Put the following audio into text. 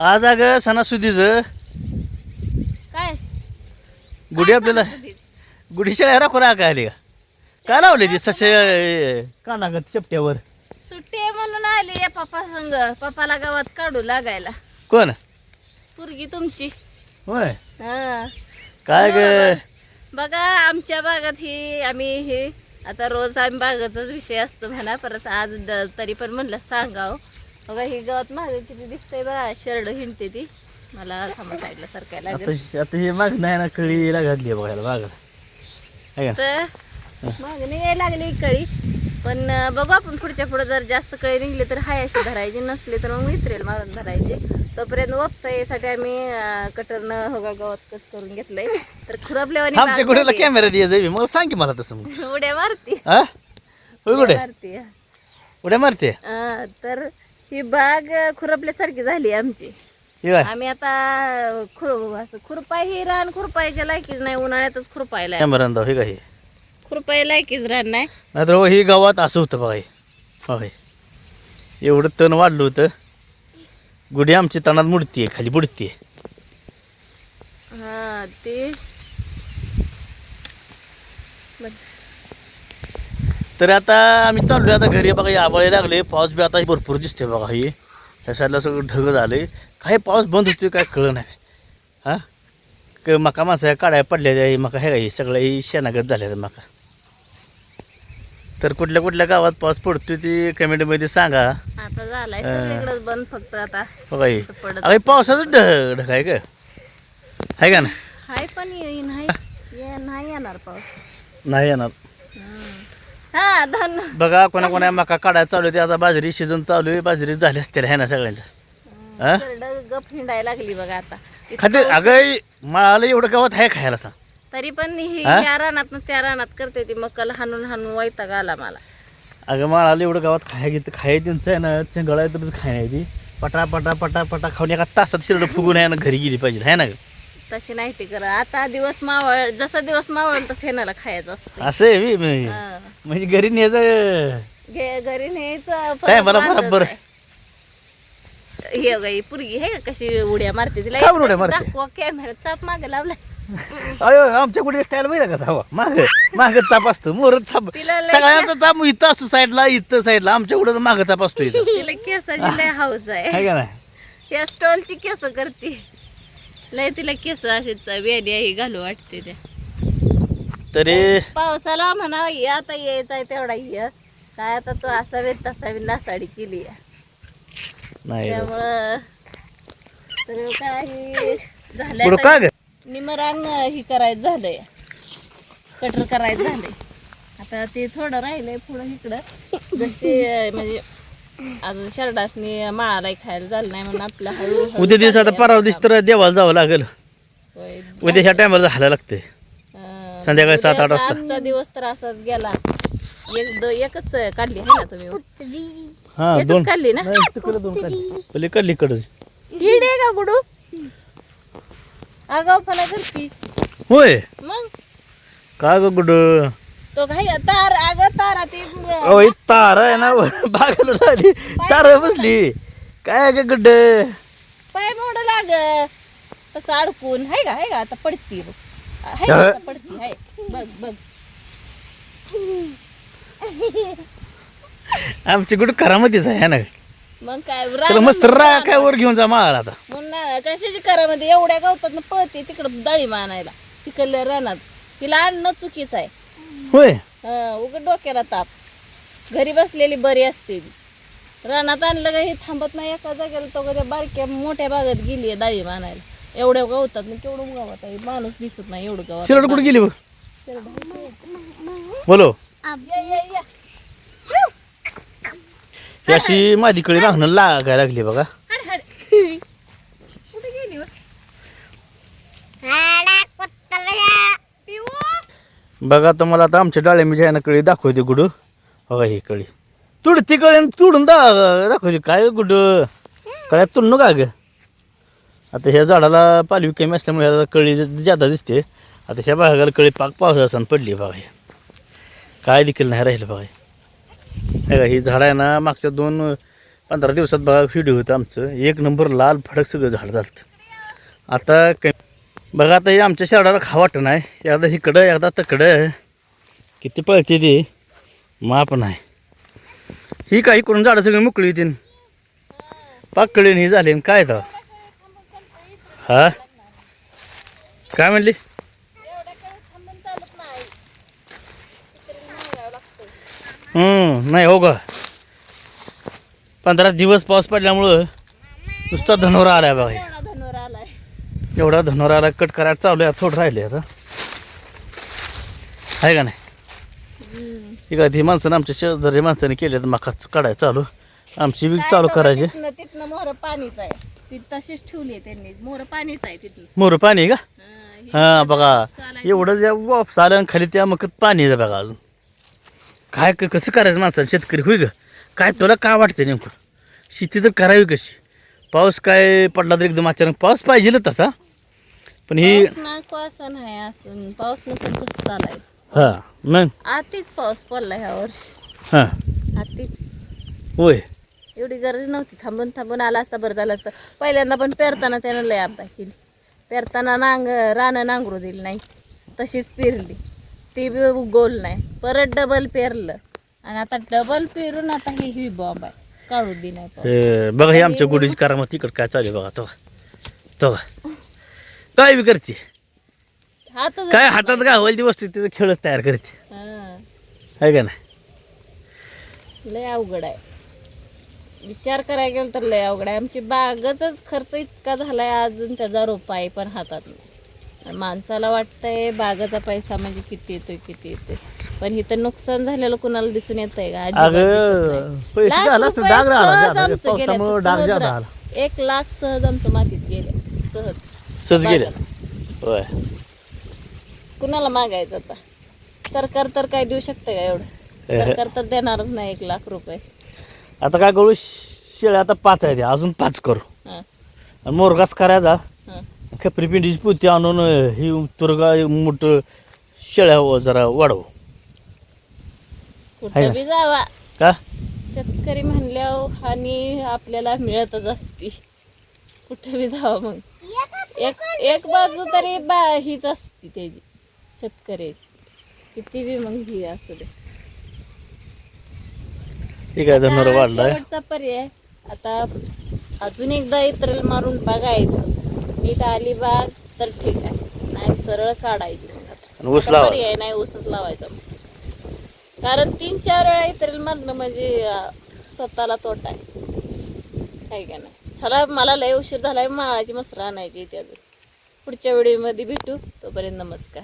आज अग सणासुदीच. काय? गुढी आपल्याला गुढी शेळ्या राखू राखा आली का? काय लावले ती ससे कानागत चपट्यावर सुट्टी आहे म्हणून आली या पप्पा संग. पप्पाला गावात काढू लागायला. कोण? पुरगी तुमची. होय. हा. काय ग? बघा. आमच्या भागात ही आम्ही हे आता रोज आम्ही बागाचाच विषय असतो म्हणा परत आज द- तरी पण म्हणलं सांगाव. बघा ही गावात मागे किती दिसतंय बघा शर्ड हिंडते ती. मला थांबा साईडला सरकायला लागेल. आता आता हे माग नाही ना कळीला घातली बघायला बघा तर मागणी यायला लागली कळी. पण बघू आपण पुढच्या पुढे जर जास्त कळी निघली तर हाय अशी धरायची नसली तर मग वितरेल मारून धरायची. तोपर्यंत वपसाईसाठी आम्ही अं, कटरनं होगा गवत कट करून घेतलंय. तर खुरपल्यावानी आमच्या झाली. कॅमेरा मग सांग की मला तसं मग. उड्या मारती. गुडे मारती उड्या मारते? तर ही बाग खुरपल्यासारखी झाली आमची. आम्ही आता खुरपाय ही रान खुरपायच्या लायकीच नाही उन्हाळ्यातच खुरपायला हे खुरपाय लायकीच रान नाही. नाहीतर हो ही गावात असं होतं बघा. होय एवढं तण वाढलं होतं. गुढी आमची तणात मुडतीये खाली बुडतीये. हा ते. तर आता आम्ही चाललोय. आता घरी बघा आबाळे लागले. पाऊस बी आता भरपूर दिसतोय बघा हे. ह्या साईडला सगळं ढग झाले काय पाऊस बंद होतोय काय कळलं नाही. हा? क मका माणसं काढाय पडल्या मका हे काय सगळं हे शेणागत झाल्या मका. तर कुठल्या कुठल्या गावात पाऊस पडतोय ते कमेंटमध्ये सांगा. आता झालाय सगळीकडेच बंद फक्त आता. बघा हे. पडत अरे पावसाचं ढग ढग आहे का? आहे का ना हाय पण ये- नाही ये- नाही येणार पाऊस. नाही येणार. हा धन बघा कोणा कोणा मका काढायला चालू आहे ते आता बाजरी सीझन चालू आहे बाजरी झाली असतील आहे ना सगळ्यांच्या हा? करडं गप हिंडायला लागली बघा आता इतकं खाते अगं मला एवढं गावात आहे खायला सांग तरी पण ही हा? ह्या रानात त्या रानात करते ती मक्कल हाणून हाणून वैताग आला मला अगं मला एवढं गावात खाय घेतं खाय त्यांचं आहे ना चंगळ तर खाय नाही ती पटा पटा पटा पटा खाऊन एका तासात शिरडं फुगून आहे ना घरी गेली पाहिजे आहे ना गं? तशी नाही ती करा आता दिवस मावळ जसा दिवस मावळ तसं हेनाला खायचं असतं. असं आहे बी, म्हणजे हा. म्हणजे घरी न्यायचं घे घरी न्यायचं काय परत बरं, बरोबर. आहे. हे गाई पुरगी आहे का कशी उड्या मारते तिला? बरं उड्या मारते? दाखवा कॅमेरा चाप मागे लावलाय. अयो आमच्या कुठे स्टाईल माहिती का हवा माग माग चाप असतो मोर चाप. तिला सगळ्यांचा चाप इथं असतो साईडला इथं साईडला. आमच्या कुठं माग चाप असतो इथं. तिला केसाची लय हाऊस आहे. का नाही? या स्टॉलची केस करते. लय तिला केस अशीच वेडी ही घालू वाटते त्या तरी पावसाला म्हणा ये आता यायचा आहे तेवढा ये काय आता तो असावे तसावी नासाडी केली आहे. नाही. त्यामुळं तर काही पुढं झालं ग? निमरांग ही करायचं झालंय. कटर करायचं झालंय. आता ते थोडं राहिलंय पुढं इकडं. जसे अं, म्हणजे अजून शरडासनी माळाला खायला झालं नाही म्हणून आपलं हळू उद्या दिवस आता परवा दिवस तर देवाला जावं लागेल. उद्या ह्या टायमाला झालं लागतंय अं, संध्याकाळी सात, आठ वाजता. आजचा दिवस तर असाच गेला. एक दो एकच काढली आहे ना तुम्ही? हा एकच दोन. काढली ना? नाही, तिकडं दोन काढली. पहिले कडली कडच किड आहे का गुडू? फला करती होय. मग? का ग गुड? तो काही तार अग तारा ती ओय तार आहे ना बागाला झाली तार बसली. काय ग गुड पाय मोड लाग तसं अडकून हाय का हाय का आता पडती बघ. हाय का आता पडती हाय. बघ बघ. आमची गुड करामतीच आहे ना? मग काय त्याला रानात मस्त मग रा काय वर घेऊन जा माळाला आता. म्हणून ना कशाची करामध्ये एवढ्या गवतात पळते तिकडं डाळी मानायला. तिकडल्या रानात. तिला आणणं चुकीचं आहे. होय. उघड डोक्याला ताप. घरी बसलेली बरी असते. रानात आणलं का हे थांबत नाही एका जागेला तो कधी बारक्या मोठ्या भागात गेली आहे डाळी मानायला. एवढ्या गवतात ना केवढं गावात आहे माणूस दिसत नाही एवढं गावात. शिरड कुठे गेली बघ. बोलो. या, या, या. अशी माझी कळी लागायला लागली बघा हाड, हाड. कुठे गेली हो? पिऊ. बघा तुम्हाला आता आमच्या डाळिंबीच्या ह्यानं कळी दाखवते गुड. बघा ही कळी. तुडती कळी आणि तुडून दा दाखवते. काय गुड? कळ्यात तुडणं का ग? आता ह्या झाडाला पालवी कमी असल्यामुळे ह्याला कळी जादा दिसते. आता ह्या भागाला कळी पाक पावसासन पडली बघा हे. काय देखील नाही राहिलं बघा हे. हे बघा, ही झाड आहे ना मागच्या दोन पंधरा दिवसात बघा व्हिडिओ होतं आमचं. एक नंबर लाल फडक सगळं झाड झालं आता कमी बघा आता हे आमच्या शेडाला खा वाटत नाही एकदा इकडं एकदा तकडं. किती पळते ती. माप नाही. ही काही करून झाडं सगळी मुकळी येतील पाकळी ही झाली. आणि काय तर हा? काय म्हणली? नाही हो ग. पंधरा दिवस पाऊस पडल्यामुळं नुसता धनोरा आलाय बघा. एवढा धनोरा आला कट करायला चालू आहे थोडं राहिले आता. आहे का नाही? ठीक आहे ती माणसानं आमच्या शेजारी माणसाने केले तर मका काढायला चालू. आमची बी चालू करायची. तिथनं मोहर पाणीच आहे. ती तशीच ठेवली त्यांनी. मोहर पाणीच आहे तिथनं. पाणी आहे का? हा, बघा. एवढं ज्या वापस आलं आणि खाली त्या मग पाणी आहे बघा अजून. काय कसं करायचं माणसाला? शेतकरी होई ग? काय तुला काय वाटतं नेमकं? शेती तर करावी कशी? पाऊस काय पडला तर एकदम अचानक पाऊस पाहिजे तसा. पण ही पाऊस ना कोसा नाही असून पाऊस कसं चालायचं. हां मग? आतीच पाऊस पडला ह्या वर्षी. हां. आतीच होय. एवढी गरज नव्हती. थांबून थांबून आला असता बरं झालं असतं. पहिल्यांदा पण पेरताना त्यानं लय अभ्यास केली. पेरताना नांग रानं नांगरू दिली नाही. तशीच पेरली. ती बी गोल नाही. परत डबल पेरलं. आणि आता डबल पेरून आता ही ही बॉम्ब आहे. काढू दे नाही पाऊस. हे बघा हे आमच्या गुढीची कारामत. तिकड काय चालू आहे बघा तो तो काय बी करते. काय हातात गावायला ती वस्तू तिथं खेळच तयार करते. हा, आहे का नाही? लय अवघड आहे. विचार करायला गेलं तर लय अवघड आहे. आमची बागच खर्च इतका झालाय अजून त्याचा रोपा आहे पण हातात नाही. माणसाला वाटतंय बागाचा पैसा म्हणजे किती येतोय किती येतोय. पण इथं नुकसान झालेलं कुणाला दिसून का? जादा रा- आला एक लाख सहज आमचं मातीत गेले. सहज. सहज गेले बागाला. होय. कुणाला मागायचं आता? सरकार तर काय देऊ शकतं का एवढं. सरकार तर देणारच नाही एक लाख रुपये. आता काय करू? शेळ्या आता पाच आहे अजून पाच करू. हां. आणि मोरगास करायचा. हां. खपरी पिंडीची पुती आणून ही तुरगा मोठं शेळ्या व जरा वाढव. आहे कुठं ना? बी जावा. का? शेतकरी म्हणल्यावर आणि आपल्याला मिळतच असती. कुठं बी जावा मग. एक एक बाजू तरी बा हीच असती त्याची शेतकऱ्याची. किती बी मग ही असू दे. ठीक आहे धनोर आता वाढलाय. शेवटचा पर्याय. आता अजून एकदा इतरेल मारून बघायचं. नीट आली बाग तर ठीक आहे. नाही सरळ काढायची. मग आता. आणि ऊस आता लावा पर्याय नाही ऊसच लावायचा. मग. कारण तीन चार वेळा इतरेल मारणं म्हणजे अं, स्वतःला तोटा आहे. काय का नाही? चला मला लय उशीर झालाय माळाची मसरा आणायची इथे अजून. पुढच्या व्हिडिओमध्ये भेटू. तोपर्यंत नमस्कार.